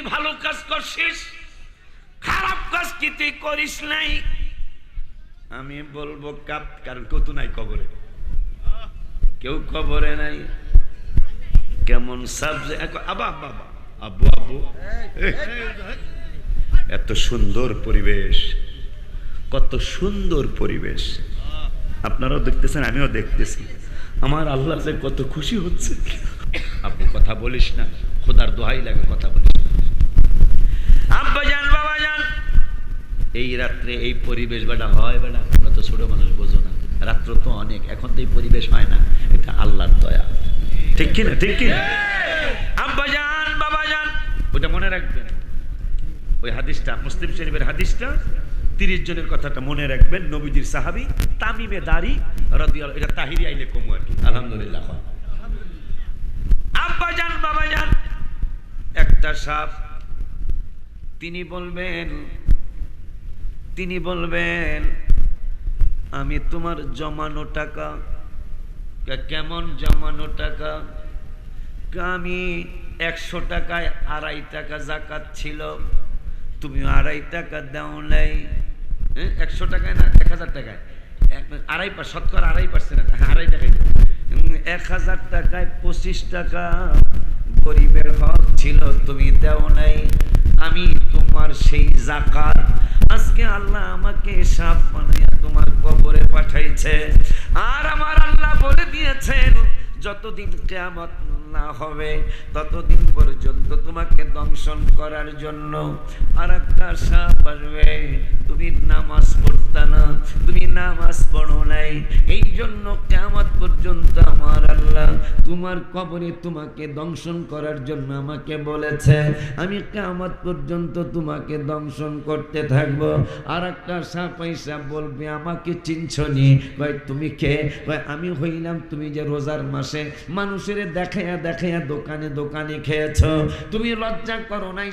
ভালো কাজ করছিস? খারাপ কাজ কি তুই করিস নাই? আমি বলব কাপ কারণ কত নাই কবরে। কেউ কবরে নাই। কেমন সাবজেক্ট আবা বাবা আব্বু আব্বু। এত সুন্দর পরিবেশ। কত সুন্দর পরিবেশ। আপনারাও দেখতেছেন, আমিও দেখতেছি। আমার আল্লাহ কত খুশি হচ্ছে। আব্বু, কথা বলিস না। খোদার দোহাই লাগে, কথা বলিস না। আব্বা যান বাবা যান এই রাত্রে এই পরিবেশ বেটা হয় বেটা আমরা তো ছোট মানুষ, বোঝো না। রাত্র তো অনেক, এখন তো এই পরিবেশ হয় না। এটা আল্লাহর দয়া। ঠিক কিনা ঠিক কিনা বাবা যান। ওটা মনে রাখবেন। ওই হাদিসটা, মুসলিম শরীফের হাদিসটা, তিরিশ জনের কথাটা মনে রাখবেন। নবীজির সাহাবি, তামিমে দাড়ি রদিয়াল, এটা তাহিরি আইলে কমু আর কি। আলহামদুলিল্লাহ। আব্বা বাবা যান। একটা সাপ, তিনি বলবেন তিনি বলবেন আমি তোমার জমানো টাকা কেমন জমানো টাকা? আমি একশো টাকায় আড়াই টাকা জাকাত ছিল? তুমি আড়াই টাকা দাও নাই। হ্যাঁ, একশো টাকায় না এক হাজার টাকায়? আড়াই পার শতকরা আড়াই পার্সেন্ট আড়াই টাকায়। এক হাজার টাকায় পঁচিশ টাকা গরিবের হক ছিল, তুমি দেও নাই, আমি তোমার সেই জাকাত। আজকে আল্লাহ আমাকে সাপ বানাইয়া তোমার কবরে পাঠাইছে। আর আমার আল্লাহ বলে দিয়েছেন, যতদিন কেয়ামত না হবে, ততদিন পর্যন্ত তোমাকে দংশন করার জন্য আর একটা সাপ আসবে। তুমি নামাজ পড়তা না, তুমি নামাজ পড়ো নাই। এই জন্য কেয়ামত পর্যন্ত আমার আল্লাহ তোমার কবরে তোমাকে দংশন করার জন্য আমাকে বলেছে, আমি কেয়ামত পর্যন্ত তোমাকে দংশন করতে থাকব। আর একটা সাপ পয়সা বলবে, আমাকে চিনছনি কয়, তুমি কে? কয়, আমি হইলাম, তুমি যে রোজার মাসে মানুষের দেখাইয়া দেখাইয়া দোকানে দোকানে খেয়েছ, তুমি লজ্জা করো নাই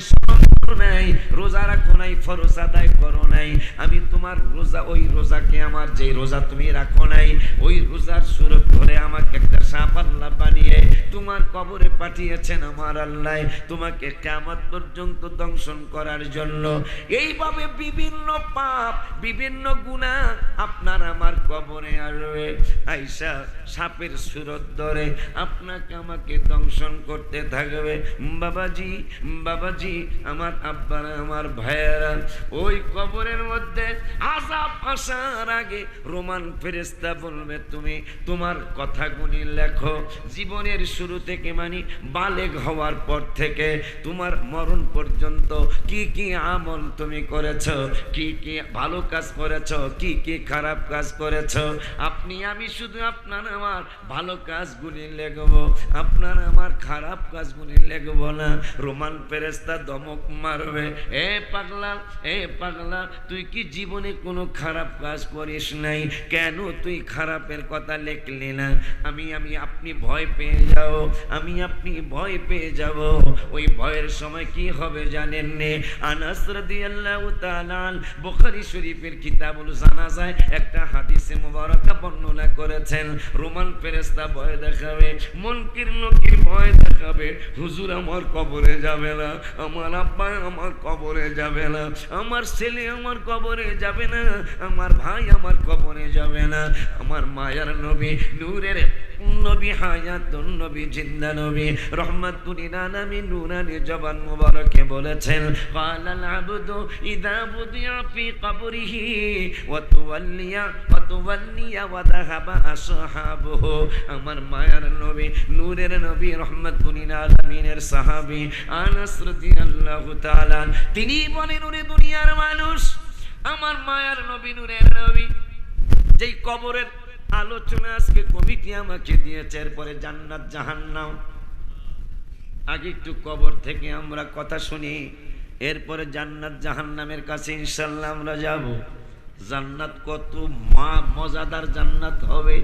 নাই, রোজা রাখো নাই, ফরজ আদায় করো নাই। আমি তোমার রোজা, ওই রোজাকে আমার যে রোজা তুমি রাখো নাই, ওই রোজার সুরত ধরে আমাকে একটা বানিয়ে তোমার কবরে পাঠিয়েছেন আমার আল্লাহ। তোমাকে পর্যন্ত দংশন করার জন্য। এইভাবে বিভিন্ন পাপ, বিভিন্ন গুণা আপনার আমার কবরে আসবে। আইসা সাপের সুরত ধরে আপনাকে আমাকে দংশন করতে থাকবে। বাবাজি বাবাজি, আমার আব্বারা, আমার ভাইয়েরা, ওই কবরের মধ্যে আজাব আসার আগে রোমান ফেরেস্তা বলবে, তুমি তোমার কথাগুলি লেখো। জীবনের শুরু থেকে মানে বালেগ হওয়ার পর থেকে তোমার মরণ পর্যন্ত কি কি আমল তুমি করেছ? কি কি ভালো কাজ করেছ? কি কি খারাপ কাজ করেছ? আপনি, আমি শুধু আপনার, আমার ভালো কাজগুলি লেখব। আপনার, আমার খারাপ কাজগুলি লেখব না। রোমান ফেরেস্তা দমক মারবে এ পাগলা এ পাগলা, তুই কি জীবনে কোনো খারাপ কাজ করিস নাই? কেন তুই খারাপের কথা লেখলি না? আমি আমি আপনি ভয় পেয়ে যাও আমি আপনি ভয় পেয়ে যাব। ওই ভয়ের সময় কি হবে জানেন নে? আনাস রাদিয়াল্লাহু তাআলা বুখারী শরীফের কিতাবুল জানাজায় একটা হাদিসে মুবারাকা বর্ণনা করেছেন রোমান ফেরেশতা ভয় দেখাবে, মনকির লোকের ভয় দেখাবে হুজুর, আমার কবরে যাবে না, আমার আব্বা আমার কবরে যাবে না, আমার ছেলে আমার কবরে যাবে না, আমার ভাই আমার কবরে যাবে না, আমার মায়ার নবী নূরের নবী হায়াতুন নবী জিন্দা নবী নুরানি জবান মুবারকে বলেছেন ক্বালাল আবদু ইযা বুদিয়া ফি কবরিহি, ওয়া তুওয়াল্লিয়া ওয়া তুওয়াল্লিয়া ওয়া যাহাবা আসহাবুহু আমার মায়ার নবী, নূরের নবী রহমাতুল আলামিনের সাহাবী আনাস রাদিয়াল্লাহু তাআলা, তিনি বলেন, ওরে দুনিয়ার মানুষ, আমার মায়ার নবী, নূরের নবী, যেই কবরের আলোচনা আজকে কমিটি আমাকে দিয়েছে, এরপরে জান্নাত জাহান্নাম। আগে একটু কবর থেকে আমরা কথা শুনি, এরপরে জান্নাত জাহান্নামের কাছে ইনশাল্লাহ আমরা যাব। জান্নাত কত মা মজাদার জান্নাত হবে।